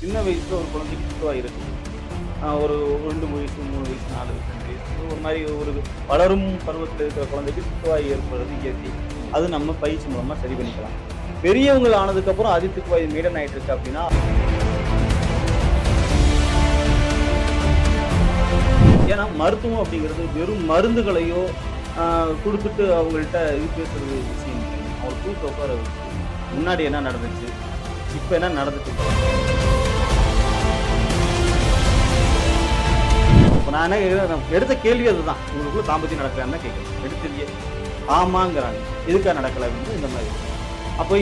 சின்ன வயசுல ஒரு குழந்தைக்கு சுத்தமாக இருக்கு. ஒரு ரெண்டு வயசு மூணு வயசு நாலு வயசு அஞ்சு வயசு ஒரு மாதிரி ஒரு வளரும் பருவத்தில் இருக்கிற குழந்தைக்கு சுத்தவாய் ஏற்படுறது இயற்கை. அது நம்ம பயிற்சி மூலமாக சரி பண்ணிக்கலாம். பெரியவங்கள் ஆனதுக்கப்புறம் அதித்துக்குவாய் மீடன் ஆகிட்டு இருக்கு அப்படின்னா ஏன்னா மருத்துவம் அப்படிங்கிறது வெறும் மருந்துகளையோ கொடுத்துட்டு அவங்கள்ட்ட இது பேசுறது விஷயம் அவங்க தூக்க உட்கார முன்னாடி என்ன நடந்துச்சு? இப்போ என்ன நடந்துச்சு? நான் என்ன எடுத்த கேள்வி அதுதான். உங்களுக்குள்ள தாம்பத்தியம் நடக்கலான்னு தான் கேட்குறேன் எடுத்தது ஆமாங்கிறாங்க. எதுக்காக நடக்கல அப்படின்னு இந்த மாதிரி. அப்போ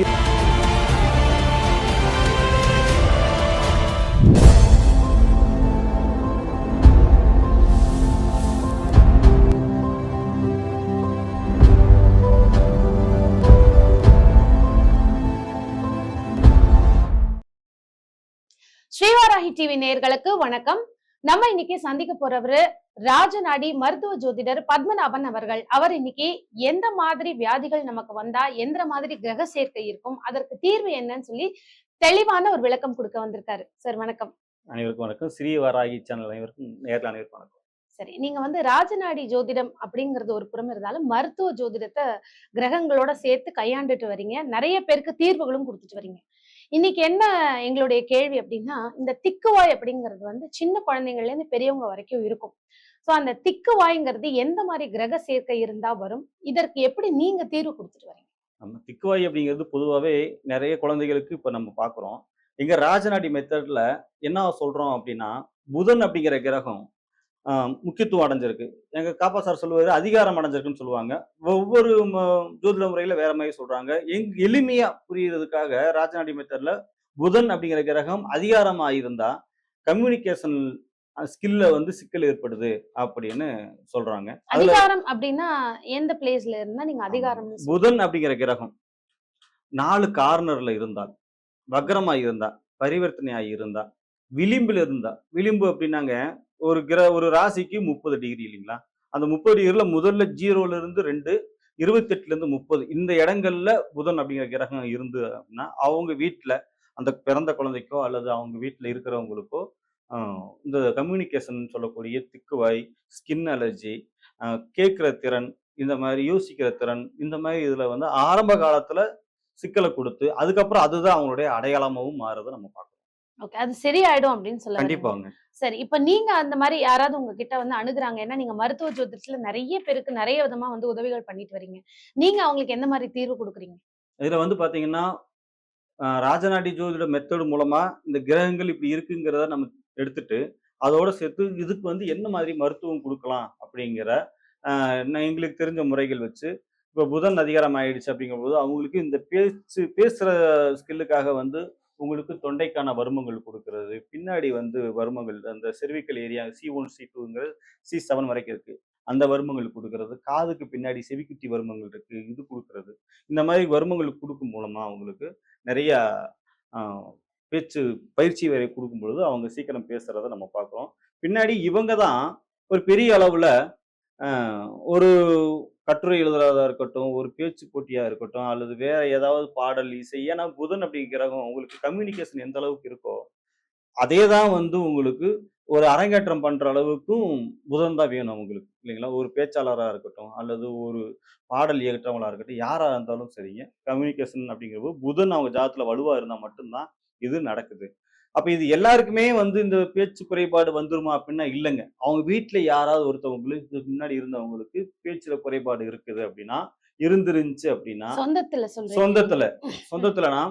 ஸ்ரீவாராகி டிவி நேர்களுக்கு வணக்கம். நம்ம இன்னைக்கு சந்திக்க போறவரு ராஜநாடி மருத்துவ ஜோதிடர் பத்மநாபன் அவர்கள். அவர் இன்னைக்கு எந்த மாதிரி வியாதிகள் நமக்கு வந்தா எந்த மாதிரி கிரக சேர்க்கை இருக்கும் அதற்கு தீர்வு என்னன்னு சொல்லி தெளிவான ஒரு விளக்கம் கொடுக்க வந்திருக்காரு. சார் வணக்கம். அனைவருக்கும் வணக்கம். ஸ்ரீ வாராகி சேனல் அனைவருக்கும் நேரில் அனைவருக்கும் வணக்கம். சரி நீங்க வந்து ராஜநாடி ஜோதிடம் அப்படிங்கிறது ஒரு புறம் இருந்தாலும் மருத்துவ ஜோதிடத்தை கிரகங்களோட சேர்த்து கையாண்டுட்டு வரீங்க. நிறைய பேருக்கு தீர்வுகளும் கொடுத்துட்டு வரீங்க. இன்னைக்கு என்ன எங்களுடைய கேள்வி அப்படின்னா இந்த திக்குவாய் அப்படிங்கிறது வந்து சின்ன குழந்தைங்கள்ல இருந்து பெரியவங்க வரைக்கும் இருக்கும். சோ அந்த திக்குவாய்ங்கிறது எந்த மாதிரி கிரக சேர்க்கை இருந்தா வரும்? இதற்கு எப்படி நீங்க தீர்வு கொடுத்துட்டு வரீங்க? நம்ம திக்குவாய் அப்படிங்கிறது பொதுவாகவே நிறைய குழந்தைகளுக்கு இப்போ நம்ம பார்க்குறோம் எங்க ராஜநாடி மெத்தட்ல என்ன சொல்றோம் அப்படின்னா புதன் அப்படிங்கிற கிரகம் முக்கியத்துவம் அடைஞ்சிருக்கு. எங்க காப்பா சார் சொல்லுவாரு அதிகாரம் அடைஞ்சிருக்குன்னு சொல்லுவாங்க. ஒவ்வொரு ஜோதிட முறையில வேற மாதிரி சொல்றாங்க. எங் எளிமையா புரியுறதுக்காக ராஜநாடி மெத்தட்ல புதன் அப்படிங்கிற கிரகம் அதிகாரமா இருந்தா கம்யூனிகேஷன் ஸ்கில்ல வந்து சிக்கல் ஏற்படுது அப்படின்னு சொல்றாங்க. அதிகாரம் அப்படின்னா எந்த பிளேஸ்ல இருந்தா நீங்க அதிகாரம் புதன் அப்படிங்கிற கிரகம் நாலு கார்னர்ல இருந்தால் வக்ரமா இருந்தா பரிவர்த்தனையாகி இருந்தா விளிம்புல இருந்தா விளிம்பு அப்படின்னாங்க ஒரு கிர ஒரு ராசிக்கு முப்பது டிகிரி இல்லைங்களா? அந்த முப்பது டிகிரில முதல்ல ஜீரோல இருந்து ரெண்டு இருபத்தெட்டுல இருந்து முப்பது. இந்த இடங்கள்ல புதன் அப்படிங்கிற கிரகம் இருந்து அப்படின்னா அவங்க வீட்டில் அந்த பிறந்த குழந்தைக்கோ அல்லது அவங்க வீட்டில் இருக்கிறவங்களுக்கோ இந்த கம்யூனிகேஷன் சொல்லக்கூடிய திக்குவாய் ஸ்கின் அலர்ஜி கேட்குற திறன் இந்த மாதிரி யோசிக்கிற திறன் இந்த மாதிரி இதில் வந்து ஆரம்ப காலத்தில் சிக்கலை கொடுத்து அதுக்கப்புறம் அதுதான் அவங்களுடைய அடையாளமாகவும் மாறுறதை நம்ம பார்க்கணும். ஓகே அது சரியாயிடும் அப்படின்னு சொல்ல. கண்டிப்பாங்க. சரி இப்ப நீங்க அந்த மாதிரி யாராவது உங்ககிட்ட வந்து அணுகுறாங்க? ஏன்னா நீங்க மருத்துவ ஜோதிடத்துல நிறைய பேருக்கு நிறைய விதமா வந்து உதவிகள் பண்ணிட்டு வரீங்க. நீங்க அவங்களுக்கு எந்த மாதிரி தீர்வு கொடுக்குறீங்க? இதுல வந்து பாத்தீங்கன்னா ராஜநாடி ஜோதிட மெத்தடு மூலமா இந்த கிரகங்கள் இப்படி இருக்குங்கிறத நம்ம எடுத்துட்டு அதோட சேர்த்து இதுக்கு வந்து என்ன மாதிரி மருத்துவம் கொடுக்கலாம் அப்படிங்கிற எங்களுக்கு தெரிஞ்ச முறைகள் வச்சு இப்போ புதன் அதிகாரம் ஆயிடுச்சு அப்படிங்கும்போது அவங்களுக்கு இந்த பேச்சு பேசுற ஸ்கில்லுக்காக வந்து உங்களுக்கு தொண்டைக்கான வருமங்கள் கொடுக்கறது. பின்னாடி வந்து வருமங்கள் அந்த cervical area C one C டூங்கிறது C seven வரைக்கும் இருக்கு. அந்த வருமங்கள் கொடுக்கறது. காதுக்கு பின்னாடி செவிக்குட்டி வருமங்கள் இருக்கு. இது கொடுக்கறது. இந்த மாதிரி வருமங்கள் கொடுக்கும் மூலமா அவங்களுக்கு நிறைய பேச்சு பயிற்சி வரை கொடுக்கும் பொழுது அவங்க சீக்கிரம் பேசுறத நம்ம பார்க்குறோம். பின்னாடி இவங்க தான் ஒரு பெரிய அளவுல ஒரு கட்டுரை எழுதுறதா இருக்கட்டும் ஒரு பேச்சு போட்டியா இருக்கட்டும் அல்லது வேற ஏதாவது பாடல் இசை ஏன்னா புதன் அப்படிங்கிறவங்க உங்களுக்கு கம்யூனிகேஷன் எந்த அளவுக்கு இருக்கோ அதே தான் வந்து உங்களுக்கு ஒரு அரங்கேற்றம் பண்ற அளவுக்கும் புதன் தான் வேணும் உங்களுக்கு இல்லைங்களா? ஒரு பேச்சாளராக இருக்கட்டும் அல்லது ஒரு பாடல் இயற்றவங்களா இருக்கட்டும் யாரா இருந்தாலும் சரிங்க கம்யூனிகேஷன் அப்படிங்கிறப்போ புதன் அவங்க ஜாதத்துல வலுவா இருந்தா மட்டும்தான் இது நடக்குது. அப்ப இது எல்லாருக்குமே வந்து இந்த பேச்சு குறைபாடு வந்துருமா அப்படின்னா இல்லைங்க. அவங்க வீட்டுல யாராவது ஒருத்தவங்களுக்கு இதுக்கு முன்னாடி இருந்தவங்களுக்கு பேச்சுல குறைபாடு இருக்குது அப்படின்னா இருந்துருந்துச்சு அப்படின்னா சொந்தத்துல சொந்தத்துல. சொந்தத்துலனா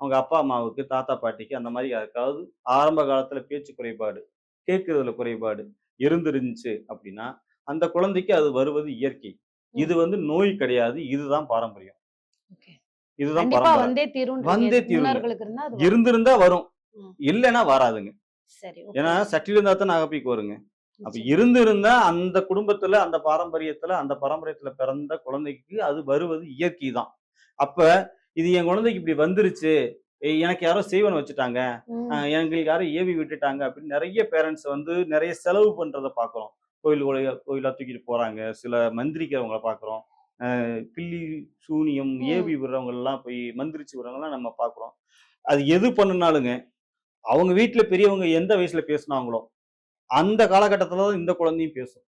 அவங்க அப்பா அம்மாவுக்கு தாத்தா பாட்டிக்கு அந்த மாதிரி யாருக்காவது ஆரம்ப காலத்துல பேச்சு குறைபாடு கேட்கறதுல குறைபாடு இருந்துருந்துச்சு அப்படின்னா அந்த குழந்தைக்கு அது வருவது இயற்கை. இது வந்து நோய் கிடையாது. இதுதான் பாரம்பரியம். இதுதான் கண்டிப்பா பரம்பரை. வந்தே தீரும். இருந்திருந்தா வரும். இல்லைன்னா வராதுங்க. ஏன்னா சட்டில இருந்தா தான் நகைப்பிக்கு வருங்க அப்ப. இருந்திருந்தா அந்த குடும்பத்துல அந்த பாரம்பரியத்துல அந்த பாரம்பரியத்துல பிறந்த குழந்தைக்கு அது வருவது இயற்கை தான். அப்ப இது என் குழந்தைக்கு இப்படி வந்துருச்சு எனக்கு யாரோ செய்வன் வச்சுட்டாங்க எங்களுக்கு யாரும் ஏவி விட்டுட்டாங்க அப்படின்னு நிறைய பேரண்ட்ஸ் வந்து நிறைய செலவு பண்றத பாக்குறோம். கோயில் கோயிலா தூக்கிட்டு போறாங்க சில மந்திரிக்கிறவங்கள பாக்குறோம். அஹ் பில்லி சூனியம். ஏவி விடுறவங்க எல்லாம் போய் மந்திரிச்சு விடுறவங்க எல்லாம் நம்ம பாக்குறோம். அது எது பண்ணுனாலுங்க அவங்க வீட்டுல பெரியவங்க எந்த வயசுல பேசுனாங்களோ அந்த காலகட்டத்துல தான் இந்த குழந்தையும் பேசும்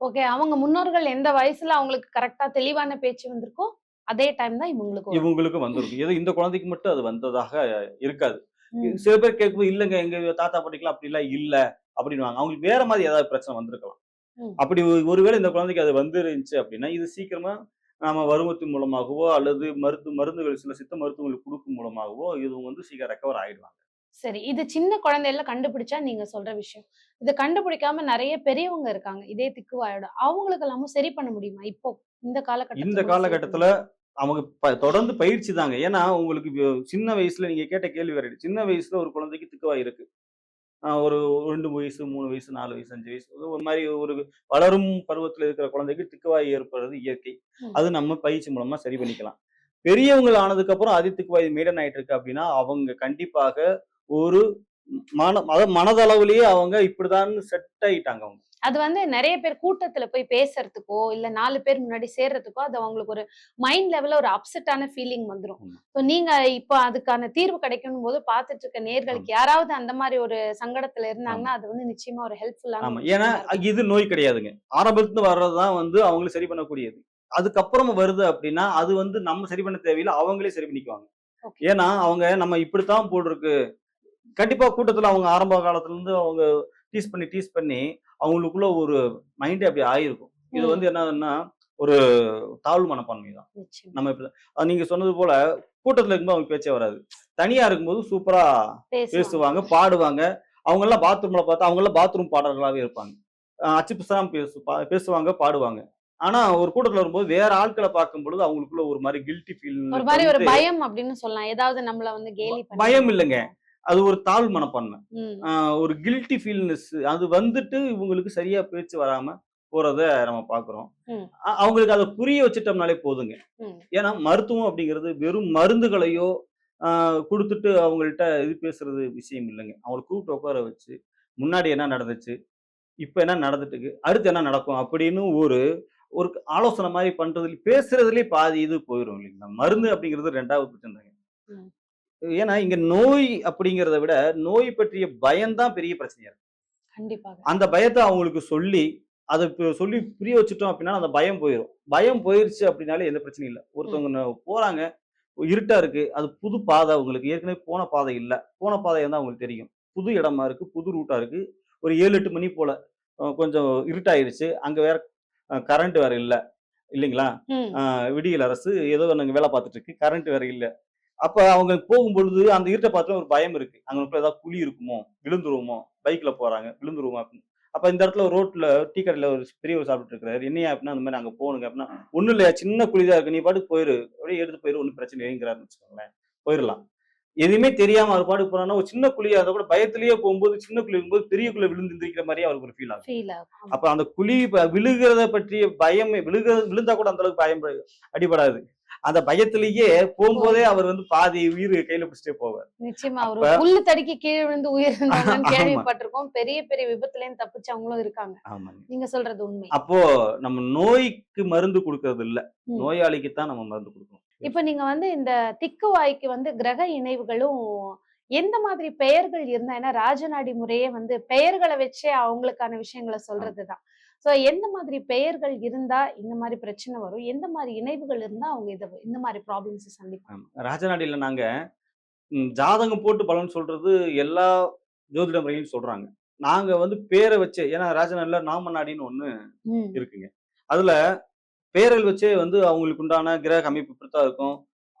ஓகே அவங்க முன்னோர்கள் எந்த வயசுல அவங்களுக்கு கரெக்டா தெளிவான பேச்சு வந்திருக்கோ அதே டைம் தான் இவங்களுக்கு. இவங்களுக்கு வந்திருக்கும் ஏதோ இந்த குழந்தைக்கு மட்டும் அது வந்ததாக இருக்காது. சில பேர் கேட்கும்போது இல்லைங்க எங்க தாத்தா பாட்டிக்கலாம் அப்படிலாம் இல்ல அப்படின்னுவாங்க அவங்களுக்கு வேற மாதிரி ஏதாவது பிரச்சனை வந்திருக்கலாம். அப்படி ஒரு- ஒருவேளை இந்த குழந்தைக்கு அது வந்துருந்துச்சு அப்படின்னா இது சீக்கிரமா நாம வருமத்தின் மூலமாகவோ அல்லது மருந்து மருந்துகள் சில சித்த மருத்துவங்கள் கொடுக்கும் மூலமாகவோ இது வந்து சீக்கிரம் ரெக்கவர் ஆயிடுவாங்க சரி இது சின்ன குழந்தையில கண்டுபிடிச்சா நீங்க சொல்ற விஷயம். இது கண்டுபிடிக்காம நிறைய பெரியவங்க இருக்காங்க இதே திக்குவாயோட. அவங்களுக்கு எல்லாமும் சரி பண்ண முடியுமா? இப்போ இந்த காலகட்டத்துல இந்த காலகட்டத்துல அவங்க தொடர்ந்து பயிற்சி தாங்க. ஏன்னா உங்களுக்கு சின்ன வயசுல நீங்க கேட்ட கேள்வி வேற சின்ன வயசுல ஒரு குழந்தைக்கு திக்குவாய் இருக்கு. ஆஹ் ஒரு ரெண்டு வயசு மூணு வயசு நாலு வயசு அஞ்சு வயசு ஒரு மாதிரி ஒரு வளரும் பருவத்துல இருக்கிற குழந்தைக்கு திக்குவாய் ஏற்படுறது இயற்கை. அது நம்ம பயிற்சி மூலமா சரி பண்ணிக்கலாம். பெரியவங்க ஆனதுக்கு அப்புறம் அதி திக்குவாய் மீடன் ஆயிட்டு இருக்கு அப்படின்னா அவங்க கண்டிப்பாக ஒரு மன அதாவது மனதளவுலயே அவங்க இப்படிதான் செட் ஆயிட்டாங்க அவங்க. அது வந்து நிறைய பேர் கூட்டத்துல போய் பேசுறதுக்கோ இல்ல நாலு பேர் முன்னாடி சேர்றதுக்கோ அது அவங்களுக்கு ஒரு மைண்ட் லெவல்ல ஒரு அப்செட்டான ஃபீலிங் வந்துரும். ஆமா. ஸோ நீங்க இப்போ அதுக்கான தீர்வு கிடைக்கணும் போது பார்த்துட்டு இருக்க நேர்களுக்கு யாராவது அந்த மாதிரி ஒரு சங்கடத்துல இருந்தாங்கன்னா அது வந்து நிச்சயமா ஒரு ஹெல்ப்ஃபுல்லான ஏன்னா இது நோய் கிடையாதுங்க. ஆரம்பத்துல வர்றதுதான் வந்து அவங்களும் சரி பண்ணக்கூடியது. அதுக்கப்புறமா வருது அப்படின்னா அது வந்து நம்ம சரி பண்ண தேவையில்லை அவங்களே சரி பண்ணிக்குவாங்க. ஏன்னா அவங்க நம்ம இப்படித்தான் போட்டிருக்கு. கண்டிப்பா கூட்டத்துல அவங்க ஆரம்ப காலத்துல இருந்து அவங்க டீஸ் பண்ணி டீஸ் பண்ணி அவங்களுக்குள்ள ஒரு மைண்டே அப்படி ஆயிருக்கும். இது. வந்து என்னன்னா ஒரு தாழ்வு மனப்பான்மை தான். நம்ம இப்ப நீங்க சொன்னது போல கூட்டத்துல இருக்கும்போது அவங்க பேச்சே வராது. தனியா இருக்கும்போது சூப்பரா பேசுவாங்க. பாடுவாங்க. அவங்க எல்லாம் பாத்ரூம்ல பார்த்தா அவங்க எல்லாம் பாத்ரூம் பாடல்களாவே இருப்பாங்க அச்சு புஸ்தகம் பேசு பேசுவாங்க பாடுவாங்க. ஆனா ஒரு கூட்டத்துல வரும்போது வேற ஆட்களை பார்க்கும் பொழுது அவங்களுக்குள்ள ஒரு மாதிரி கில்ட்டி ஃபீல் ஒரு மாதிரி ஒரு பயம் அப்படின்னு சொல்லலாம். ஏதாவது நம்மள வந்து பயம் இல்லைங்க. அது ஒரு தாழ்வு மனப்பான்மை. ஒரு கில்ட்டி ஃபீல்னஸ் அது வந்துட்டு இவங்களுக்கு சரியா பேச்சு வராம போறத நம்ம பாக்குறோம். அவங்களுக்கு அதை புரிய வச்சுட்டோம்னாலே போதுங்க. ஏன்னா மருத்துவம் அப்படிங்கிறது வெறும் மருந்துகளையோ கொடுத்துட்டு அவங்கள்ட்ட இது பேசுறது விஷயம் இல்லைங்க. அவங்களை கூப்பிட்டு உட்கார வச்சு முன்னாடி என்ன நடந்துச்சு இப்போ என்ன நடந்துட்டு இருக்கு அடுத்து என்ன நடக்கும் அப்படின்னு ஒரு ஒரு ஆலோசனை மாதிரி பண்றதுல பேசுறதுலயே பாதி இது போயிடும் இல்லைங்களா? மருந்து அப்படிங்கிறது ரெண்டாவது பிரச்சனை. ஏன்னா இங்க நோய் அப்படிங்கிறத விட நோய் பற்றிய பயம்தான் பெரிய பிரச்சனையா இருக்கு. கண்டிப்பாக. அந்த பயத்தை அவங்களுக்கு சொல்லி அதை சொல்லி புரிய வச்சுட்டோம் அப்படின்னா அந்த பயம் போயிடும் பயம் போயிருச்சு அப்படின்னாலே எந்த பிரச்சனையும் இல்லை. ஒருத்தவங்க போறாங்க இருட்டா இருக்கு அது புது பாதை அவங்களுக்கு. ஏற்கனவே போன பாதை இல்ல. போன பாதை தான் அவங்களுக்கு தெரியும். புது இடமா இருக்கு புது ரூட்டா இருக்கு. ஒரு ஏழு எட்டு மணி போல கொஞ்சம் இருட்டாயிருச்சு. அங்க வேற கரண்ட் வேற இல்ல. இல்லைங்களா? விடியல் அரசு ஏதோ நாங்க வேலை பார்த்துட்டு இருக்கு. கரண்ட் வேற இல்ல. அப்ப அவங்க போகும்பொழுது அந்த இருட்டை பார்த்து ஒரு பயம் இருக்கு. அங்க ஏதாவது குழி இருக்குமோ? விழுந்துருவோமோ? பைக்ல போறாங்க. விழுந்துருவோமா? அப்படின்னு. அப்ப இந்த இடத்துல ரோட்ல டீ கடையில ஒரு பெரியவர் சாப்பிட்டு இருக்காரு. என்னையா அப்படின்னா அந்த மாதிரி அங்க போகணுங்க அப்படின்னா ஒண்ணும் இல்லையா சின்ன குழிதான் இருக்கு. நீ பாட்டுக்கு போயிரு. அப்படியே எடுத்து போயிரு. ஒன்றும் பிரச்சனை இல்லைங்கிறாருன்னு வச்சுக்கோங்களேன். போயிடலாம் எதுவுமே தெரியாம அவர் பாட்டுக்கு போறான்னா ஒரு சின்ன குழியா இருந்தா கூட பயத்திலேயே போகும்போது சின்ன குழி இருக்கும்போது பெரிய குழி விழுந்து எந்திரிக்கிற மாதிரி அவருக்கு ஒரு ஃபீல் ஆகும். அப்ப அந்த குழி விழுகிறத பற்றிய பயம் விழுகிறது விழுந்தா கூட அந்த அளவுக்கு பயம் அடிபடாது. அந்த பயத்திலேயே போகும்போதே அவர் வந்து பாதி உயிர் கையில பிடிச்சிட்டே போவார். நிச்சயமா அப்ப- புல்லு தடுக்கி கீழே விழுந்து உயிர். கேள்விப்பட்டிருக்கோம். பெரிய பெரிய விபத்துல இருந்து தப்பிச்சவங்களும் இருக்காங்க. ஆமாங்க. நீங்க சொல்றது உண்மை. அப்போ நம்ம நோய்க்கு மருந்து கொடுக்கறது இல்ல. ம். நோயாளிக்கு தான் நம்ம மருந்து கொடுக்கணும். இப்ப நீங்க வந்து இந்த திக்குவாய்க்கு வந்து கிரக இணைவுகளும் எந்த மாதிரி பெயர்கள் இருந்தா ஏன்னா ராஜநாடி முறையே வந்து பெயர்களை வச்சே அவங்களுக்கான விஷயங்களை சொல்றதுதான். சோ எந்த மாதிரி பெயர்கள் இருந்தா இந்த மாதிரி பிரச்சனை வரும்? எந்த மாதிரி இணைவுகள் இருந்தா அவங்க இத இந்த மாதிரி ப்ராப்ளம்ஸ் சந்திப்பாங்க. ராஜநாடியில நாங்க ம், ஜாதகம் போட்டு பலன் சொல்றது எல்லா ஜோதிட முறையும் சொல்றாங்க. நாங்க வந்து பேரை வச்சு ஏன்னா ராஜநாடில நாமநாடின்னு ஒண்ணு ம். இருக்குங்க. அதுல பேரல் வச்சே வந்து அவங்களுக்கு உண்டான கிரக அமைப்பு இப்படித்தான் இருக்கும்.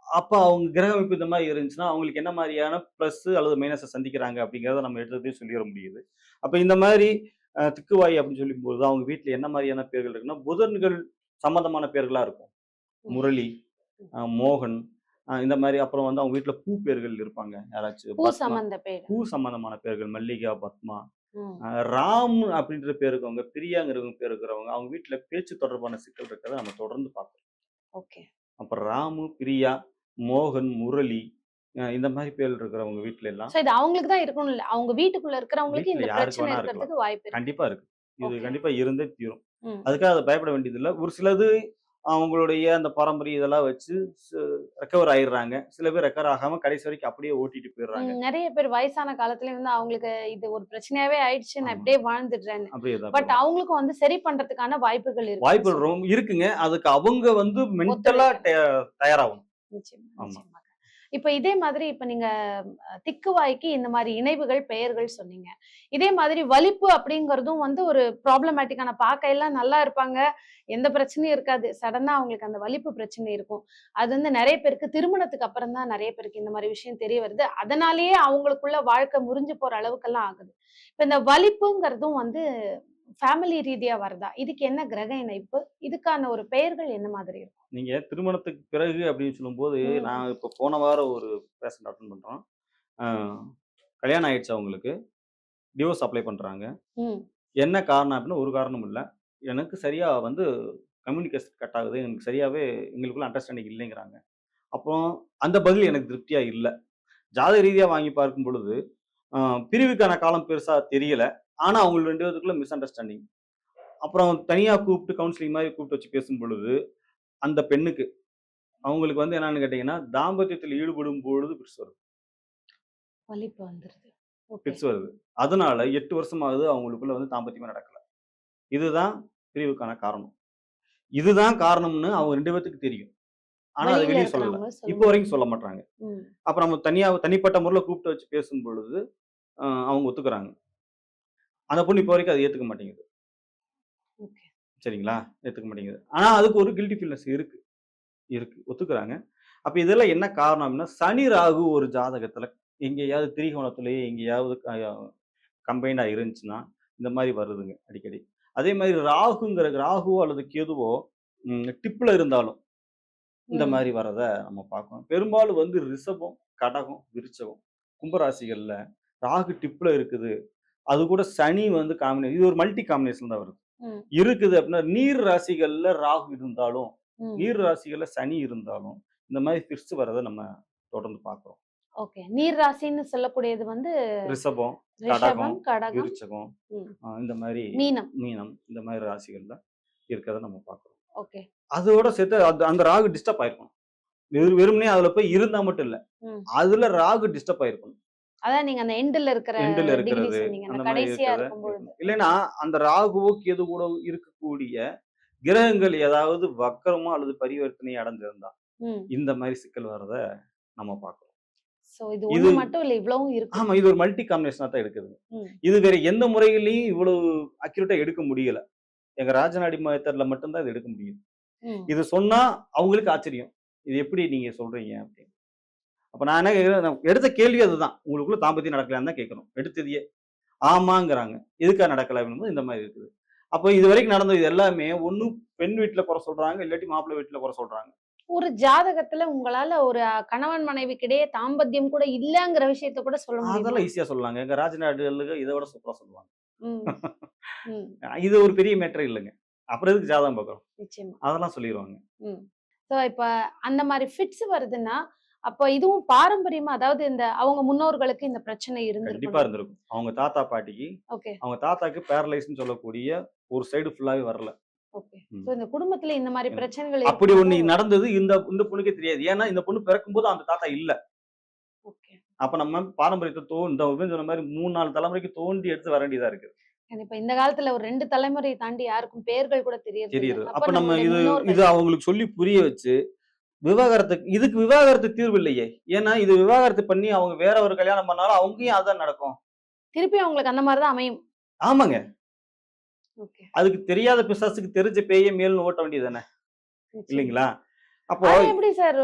அப்ப அவங்க கிரக அமைப்பு இந்த மாதிரி இருந்துச்சுன்னா அவங்களுக்கு என்ன மாதிரியான பிளஸ் அல்லது மைனஸை சந்திக்கிறாங்க அப்படிங்கறத நம்ம எடுத்ததே சொல்லிட முடியுது. அப்ப இந்த மாதிரி திக்குவாய் அப்படின்னு சொல்லும்போது அவங்க வீட்டுல என்ன மாதிரியான பேர்கள் இருக்குன்னா புதன்கள் சம்பந்தமான பேர்களா இருக்கும். முரளி மோகன் இந்த மாதிரி அப்புறம் வந்து அவங்க வீட்டுல பூ பேர்கள் இருப்பாங்க. யாராச்சும் பூ சம்பந்தமான பேர்கள் மல்லிகா பத்மா ராம் அப்படின்ற பேர் இருக்கவங்க பிரியாங்கிறவங்க பேர் இருக்கிறவங்க அவங்க வீட்டுல பேச்சு தொடர்பான சிக்கல் இருக்கிறத நம்ம தொடர்ந்து பார்க்கணும் ஓகே. அப்புறம் ராமு பிரியா மோகன் முரளி இந்த மாதிரி பேர் இருக்கிறவங்க வீட்டுல எல்லாம் சோ இது அவங்களுக்கு தான் இருக்கணும் இல்ல. அவங்க வீட்டுக்குள்ள இருக்கிறவங்களுக்கு இந்த பிரச்சனை இருக்கிறதுக்கு வாய்ப்பு கண்டிப்பா இருக்கு. இது. கண்டிப்பா இருந்தே தீரும். அதுக்காக அதை பயப்பட வேண்டியது இல்ல ஒரு சிலது அவங்களுடைய அந்த பாரம்பரிய இதெல்லாம் வச்சு ரெக்கவர் ஆயிடுறாங்க. சில பேர் ரெக்கவர் ஆகாம கடைசி வரைக்கும் அப்படியே ஓட்டிட்டு போயிடுறாங்க. நிறைய பேர் வயசான காலத்துல வந்து அவங்களுக்கு இது ஒரு பிரச்சனையாவே ஆயிடுச்சு. நான். இப்படியே தான் பட் அவங்களுக்கும் வந்து சரி பண்றதுக்கான வாய்ப்புகள் இருக்கு. வாய்ப்புகள் ரொம்ப இருக்குங்க. அதுக்கு அவங்க வந்து மென்டலா நிச்சயமா, ஆமா. இப்போ இப்ப இதே மாதிரி இப்ப நீங்க திக்குவாய்க்கு இந்த மாதிரி இணைவுகள் பெயர்கள் சொன்னீங்க. இதே மாதிரி வலிப்பு அப்படிங்கறதும் வந்து ஒரு ப்ராப்ளமேட்டிக்கான பார்க்க எல்லாம் நல்லா இருப்பாங்க. எந்த பிரச்சனையும் இருக்காது. சடனா அவங்களுக்கு அந்த வலிப்பு பிரச்சனை இருக்கும். அது வந்து நிறைய பேருக்கு திருமணத்துக்கு அப்புறம் தான் நிறைய பேருக்கு இந்த மாதிரி விஷயம் தெரிய வருது. அதனாலேயே அவங்களுக்குள்ள வாழ்க்கை முறிஞ்சு போற அளவுக்கெல்லாம் ஆகுது. இப்ப இந்த வலிப்புங்கிறதும் வந்து ஃபேமிலி ரீதியா வருதா? இதுக்கு என்ன கிரக இணைப்பு? இதுக்கான ஒரு பெயர்கள் என்ன மாதிரி இருக்கும்? நீங்க திருமணத்துக்கு பிறகு அப்படின்னு சொல்லும்போது. நான் இப்போ போன வாரம் ஒரு பேஷண்ட் அட்டன் பண்றோம். கல்யாணம் ஆயிடுச்சு அவங்களுக்கு. டிவோர்ஸ் அப்ளை பண்றாங்க. என்ன காரணம் அப்படின்னா ஒரு காரணம் இல்லை. எனக்கு சரியா வந்து கம்யூனிகேஷன் கட் ஆகுது. எனக்கு சரியாவே எங்களுக்குள்ள அண்டர்ஸ்டாண்டிங் இல்லைங்கிறாங்க. அப்போ அந்த பதில் எனக்கு திருப்தியா இல்லை. ஜாதக ரீதியா வாங்கி பார்க்கும் பொழுது பிரிவுக்கான காலம் பெருசா தெரியல. ஆனா அவங்க ரெண்டு பேருக்குள்ள மிஸ் அண்டர்ஸ்டாண்டிங் அப்புறம் தனியா கூப்பிட்டு கவுன்சிலிங் மாதிரி கூப்பிட்டு வச்சு பேசும் பொழுது அந்த பெண்ணுக்கு அவங்களுக்கு வந்து என்னன்னு கேட்டீங்கன்னா தாம்பத்தியத்தில் ஈடுபடும் பொழுது பிரிச்சு வருது. வலிப்பு வந்துருது. பிரிச்சு வருது. அதனால எட்டு வருஷமாகுது அவங்களுக்குள்ள வந்து தாம்பத்தியமே நடக்கல. இதுதான் பிரிவுக்கான காரணம். இதுதான் காரணம்னு அவங்க ரெண்டு பேத்துக்கு தெரியும். ஆனா அதை வெளியே சொல்லல. இப்போ வரைக்கும் சொல்ல மாட்டாங்க. ம். அப்ப நம்ம தனியா தனிப்பட்ட முறையில் கூப்பிட்டு வச்சு பேசும் பொழுது அவங்க ஒத்துக்கிறாங்க. அந்த பொண்ணு இப்போ வரைக்கும் அதை ஏத்துக்க மாட்டேங்குது. ஓகே. சரிங்களா? ஏத்துக்க மாட்டேங்குது. ஆனா அதுக்கு ஒரு கில்ட்டி ஃபீல்னஸ் இருக்கு. இருக்கு. ஒத்துக்கிறாங்க. அப்ப இதெல்லாம் என்ன காரணம் அப்படின்னா சனி ராகு ஒரு ஜாதகத்துல எங்கேயாவது திரிகோணத்திலேயே எங்கேயாவது கம்பைண்டா இருந்துச்சுன்னா இந்த மாதிரி வருதுங்க அடிக்கடி. அதே மாதிரி ராகுங்கிற ராகுவோ அல்லது கேதுவோ டிப்ல இருந்தாலும் இந்த. மாதிரி வரத நம்ம பார்க்கணும். பெரும்பாலும் வந்து ரிஷபம் கடகம் விருச்சகம் கும்பராசிகள்ல ராகு டிப்ல இருக்குது. அது கூட சனி வந்து காம்பினேஷன் இது ஒரு மல்டி காம்பினேஷன் தான் வருது. இருக்குது அப்படின்னா நீர் ராசிகள்ல ராகு இருந்தாலும். நீர் ராசிகள்ல சனி இருந்தாலும் இந்த மாதிரி பிரிச்சு வரதை நம்ம தொடர்ந்து பார்க்கிறோம். ஓகே. நீர் ராசின்னு சொல்லக்கூடியது வந்து ரிஷபம் கடகம், விருச்சகம் இந்த மாதிரி மீனம். மீனம் இந்த மாதிரி ராசிகள்ல இருக்கிறத நம்ம பார்க்கிறோம். ஓகே. அதோட சேர்த்து அந்த அந்த ராகு டிஸ்டர்ப் ஆயிருக்கும். வெறும் வெறுமனே அதுல போய் இருந்தா மட்டும் இல்ல. அதுல ராகு டிஸ்டர்ப் ஆயிருக்கணும் அதான் நீங்க அந்த எண்ட்ல இருக்கிற எண்டில் இருக்கிறது அந்த கடைசியா. இல்லைன்னா அந்த ராகுவோ கேது கூட இருக்கக்கூடிய கிரகங்கள் ஏதாவது வக்கரமோ அல்லது பரிவர்த்தனை அடைஞ்சிருந்தா இந்த மாதிரி சிக்கல் வர்றத நம்ம பார்க்கிறோம். சோ இது மட்டும் இல்ல இவ்வளவும் இருக்கு. ஆமா இது ஒரு மல்டி காம்பினேஷனா தான் எடுக்குது. இது வேற எந்த முறையிலையும் இவ்வளவு அக்யூரேட்டா எடுக்க முடியல. எங்க ராஜநாடி மெத்தட்ல மட்டும்தான் இது எடுக்க முடியும். இது சொன்னா அவங்களுக்கு ஆச்சரியம். இது எப்படி நீங்க சொல்றீங்க அப்படின்னு. அப்ப நான் என்ன எடுத்த கேள்வி அதுதான். உங்களுக்குள்ள தாம்பத்தியம் நடக்கலான்னு தான் கேட்கணும். எடுத்ததையே. ஆமாங்கிறாங்க. எதுக்கா நடக்கல அப்படின்னு இந்த மாதிரி இருக்குது. அப்போ இது வரைக்கும் நடந்தது எல்லாமே ஒண்ணு பெண் வீட்டுல குறை சொல்றாங்க இல்லாட்டி மாப்பிள்ளை வீட்டுல குறை சொல்றாங்க. ஒரு ஜாதகத்துல உங்களால ஒரு கணவன் மனைவிக்கிடையே தாம்பத்தியம் கூட இல்லங்கிற விஷயத்த கூட சொல்ல அதெல்லாம் முடியும் ஈஸியா சொல்லலாங்க எங்க ராஜநாடுகளுக்கு இதை விட சூப்பரா சொல்லுவாங்க. இது ஒரு பெரிய மேட்டர் இல்லைங்க. அப்புறம் எதுக்கு ஜாதகம் பார்க்குறோம்? நிச்சயமா. அதெல்லாம் சொல்லிடுவாங்க ஸோ இப்ப அந்த மாதிரி ஃபிட்ஸ் வருதுன்னா அப்ப இதுவும் பாரம்பரியமா அதாவது இந்த அவங்க முன்னோர்களுக்கு இந்த பிரச்சனை கண்டிப்பா இருந்து இருந்திருக்கும். அவங்க தாத்தா பாட்டிக்கு ஓகே. அவங்க தாத்தாக்கு பேரலைஸ்னு சொல்லக்கூடிய ஒரு சைடு ஃபுல்லாவே வரல. ஓகே. ஸோ இந்த குடும்பத்துல இந்த மாதிரி. பிரச்சனைகள் அப்படி ஒண்ணு நடந்தது இந்த இந்த பொண்ணுக்கே தெரியாது. ஏன்னா இந்த பொண்ணு பிறக்கும்போது அந்த தாத்தா இல்ல. ஓகே. அப்ப நம்ம பாரம்பரியத்தை தோ இந்த சொன்ன மாதிரி மூணு நாலு தலைமுறைக்கு தோண்டி எடுத்து வர வேண்டியதா இருக்கு கண்டிப்பா. இந்த காலத்துல ஒரு ரெண்டு தலைமுறை தாண்டி யாருக்கும் பேர்கள் கூட தெரியாது தெரியுது அப்ப நம்ம இது இது அவங்களுக்கு சொல்லி புரிய வச்சு விவாகரத்துக்கு இதுக்கு விவாகரத்து தீர்வு இல்லையே. ஏன்னா இது விவாகரத்து பண்ணி அவங்க வேற ஒரு கல்யாணம் பண்ணாலும் அவங்கயும் அதான் நடக்கும். திருப்பி அவங்களுக்கு அந்த மாதிரி தான் அமையும். ஆமாங்க. அதுக்கு தெரியாத பிசாசுக்கு தெரிஞ்ச பேய மேல்னு ஓட்ட வேண்டியது தானே இல்லைங்களா? அப்போ எப்படி சார்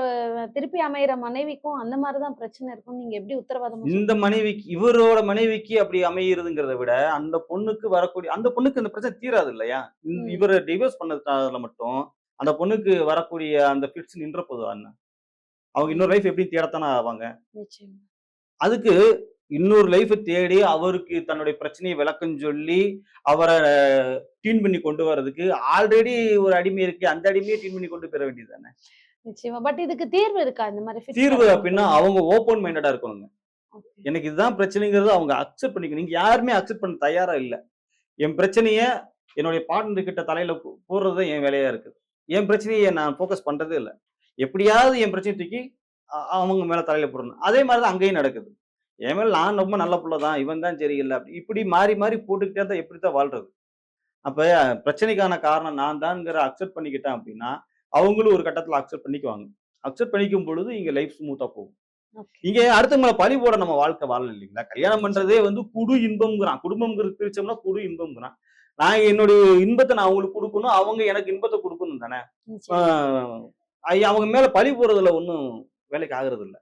திருப்பி அமையிற மனைவிக்கும் அந்த மாதிரி தான் பிரச்சனை இருக்கும் நீங்க எப்படி உத்தரவாதம் இந்த மனைவிக்கு இவரோட மனைவிக்கு அப்படி அமையிறதுங்கிறத விட அந்த பொண்ணுக்கு வரக்கூடிய அந்த பொண்ணுக்கு அந்த பிரச்சனை தீராது இல்லையா? இந்த-. இவரை டிவோர்ஸ் பண்ணதுல மட்டும் அந்த பொண்ணுக்கு வரக்கூடிய அந்த ஃபிட்ஸ் நின்ற போதும் என்ன அவங்க இன்னொரு லைஃப் எப்படி தேடத்தானே ஆவாங்க. அதுக்கு இன்னொரு லைஃப் தேடி அவருக்கு தன்னுடைய பிரச்சனையை விளக்கம் சொல்லி அவரை டீன் பண்ணி கொண்டு வர்றதுக்கு ஆல்ரெடி ஒரு அடிமை இருக்கு அந்த அடிமையை டீன் பண்ணி கொண்டு பெற வேண்டியது தானே நிச்சயமா. பட் இதுக்கு தீர்வு இருக்கா? இந்த மாதிரி தீர்வு? அப்படின்னா அவங்க ஓப்பன் மைண்டடா இருக்கணுங்க. எனக்கு இதுதான் பிரச்சனைங்கிறது அவங்க அக்செப்ட் பண்ணிக்கணும். நீங்க யாருமே அக்செப்ட் பண்ண தயாரா இல்ல. என் பிரச்சனைய என்னுடைய பார்ட்னர் கிட்ட தலையில போடுறது என் வேலையா இருக்கு என் பிரச்சனையை நான் ஃபோக்கஸ் பண்றதே இல்லை. எப்படியாவது என் பிரச்சனையை தூக்கி அவங்க மேல தலையில போடணும். அதே மாதிரி தான் அங்கேயும் நடக்குது. என் மேல நான் ரொம்ப நல்ல புள்ள தான் இவன் தான் சரியில்லை அப்படி இப்படி மாறி மாறி போட்டுக்கிட்டே தான் எப்படி தான் வாழ்றது? அப்ப பிரச்சனைக்கான காரணம் நான் தான்ங்கிற அக்செப்ட் பண்ணிக்கிட்டேன் அப்படின்னா அவங்களும் ஒரு கட்டத்துல அக்செப்ட் பண்ணிக்குவாங்க. அக்செப்ட் பண்ணிக்கும் பொழுது இங்க லைஃப் ஸ்மூத்தா போகும். இங்க அடுத்தவங்களை பழி போட நம்ம வாழ்க்கை வாழல இல்லைங்களா? கல்யாணம் பண்றதே வந்து குடு இன்பம்ங்கிறான். குடும்பம்ங்கிறது பிரிச்சோம்னா குடு இன்பம்ங்கிறான். நான் என்னுடைய இன்பத்தை நான் அவங்களுக்கு கொடுக்கணும் அவங்க எனக்கு இன்பத்தை கொடுக்கணும் தானே? அவங்க மேல பழி போறதுல ஒன்றும் வேலைக்கு ஆகுறது இல்ல.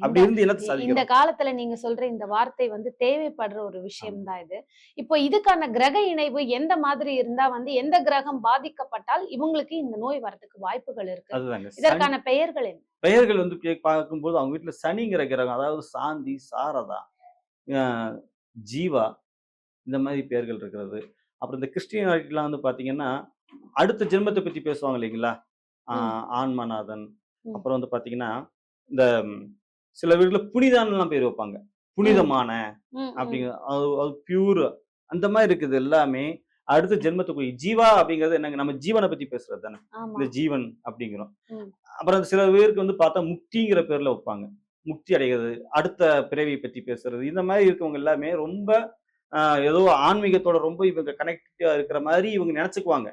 அப்படி இந்த- என்னத்தை இந்த காலத்துல நீங்க சொல்ற இந்த வார்த்தை வந்து தேவைப்படுற ஒரு விஷயம் தான் இது. இப்போ இதுக்கான கிரக இணைவு எந்த மாதிரி இருந்தா வந்து எந்த கிரகம் பாதிக்கப்பட்டால் இவங்களுக்கு இந்த நோய் வரதுக்கு வாய்ப்புகள் இருக்கு. இதற்கான பெயர்கள் என்ன? பெயர்கள் வந்து பார்க்கும்போது அவங்க வீட்டுல சனிங்கிற கிரகம் அதாவது சாந்தி சாரதா ஜீவா இந்த மாதிரி பெயர்கள் இருக்கிறது. அப்புறம் இந்த கிறிஸ்டியானிட்டிலாம் வந்து பாத்தீங்கன்னா அடுத்த ஜென்மத்தை பத்தி பேசுவாங்க இல்லைங்களா? ஆஹ் ஆன்மநாதன். அப்புறம் வந்து பாத்தீங்கன்னா இந்த சில வீட்டுல புனிதான்லாம் பேர் வைப்பாங்க. புனிதமான. அப்படிங்கிற அது அது பியூர் அந்த மாதிரி இருக்குது எல்லாமே. அடுத்த ஜென்மத்துக்குரிய ஜீவா அப்படிங்கிறது என்னங்க? நம்ம ஜீவனை பத்தி பேசுறது தானே? இந்த ஜீவன் அப்படிங்கிறோம். அப்புறம் சில பேருக்கு வந்து பார்த்தா முக்திங்கிற பேர்ல வைப்பாங்க. முக்தி அடைகிறது அடுத்த பிறவியை பத்தி பேசுறது இந்த மாதிரி இருக்கவங்க எல்லாமே ரொம்ப ஏதோ ஆன்மீகத்தோட ரொம்ப இவங்க கனெக்டா இருக்கிற மாதிரி இவங்க நினைச்சுக்குவாங்க.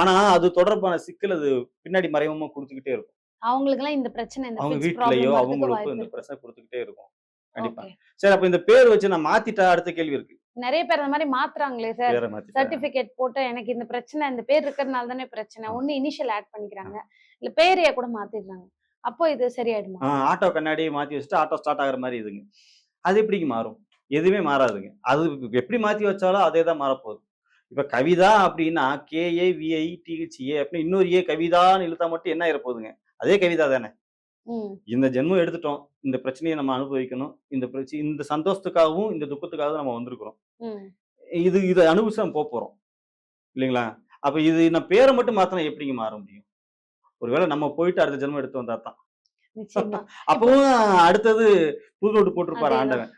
ஆனா அது தொடர்பான சிக்கல் அது பின்னாடி மறைமுகமா கொடுத்துக்கிட்டே இருக்கும். அவங்களுக்கெல்லாம் இந்த பிரச்சனை அவங்க வீட்லயோ அவங்களுக்கும் இந்த. பிரச்சனை கொடுத்துக்கிட்டே இருக்கும். கண்டிப்பா. சரி அப்ப இந்த பேர் வச்சு நான் மாத்திட்டா அடுத்த கேள்வி இருக்கு. நிறைய பேர் அந்த மாதிரி மாத்துறாங்களே சார். சர்டிபிகேட் போட்டு எனக்கு இந்த பிரச்சனை இந்த பேர் இருக்கிறதுனால தானே பிரச்சனை. ஒண்ணு இனிஷியல் ஆட் பண்ணிக்கிறாங்க. இல்ல பேரைய கூட மாத்திடுறாங்க. அப்போ இது சரியாயிடுமா? ஆட்டோ கண்ணாடியை மாத்தி வச்சுட்டு ஆட்டோ ஸ்டார்ட் ஆகுற மாதிரி இதுங்க. அது எப்படிங்க மாறும்? எதுவுமே மாறாதுங்க. அது எப்படி மாத்தி வச்சாலும் அதே தான் மாறப்போகுது. இப்ப கவிதா அப்படின்னா கேஏ விஐ டிஹெச்ஏ அப்படின்னு இன்னொரு ஏ கவிதான்னு இழுத்தா மட்டும் என்ன ஆயிரப்போகுதுங்க? அதே கவிதா தானே. இந்த ஜென்மம் எடுத்துட்டோம். இந்த பிரச்சனையை நம்ம அனுபவிக்கணும். இந்த பிரச்சனை இந்த சந்தோஷத்துக்காகவும் இந்த துக்கத்துக்காகவும் நம்ம வந்திருக்கிறோம். இது இதை அனுபவிச்சு நம்ம போக போறோம். இல்லைங்களா? அப்ப இது நான் பேரை மட்டும் மாத்தினா எப்படிங்க மாற முடியும்? ஒருவேளை நம்ம போயிட்டு அடுத்த ஜென்மம் எடுத்து வந்தா தான். அப்பவும் அடுத்தது புது நோட்டு போட்டிருப்பாரு. ஆண்டவன்.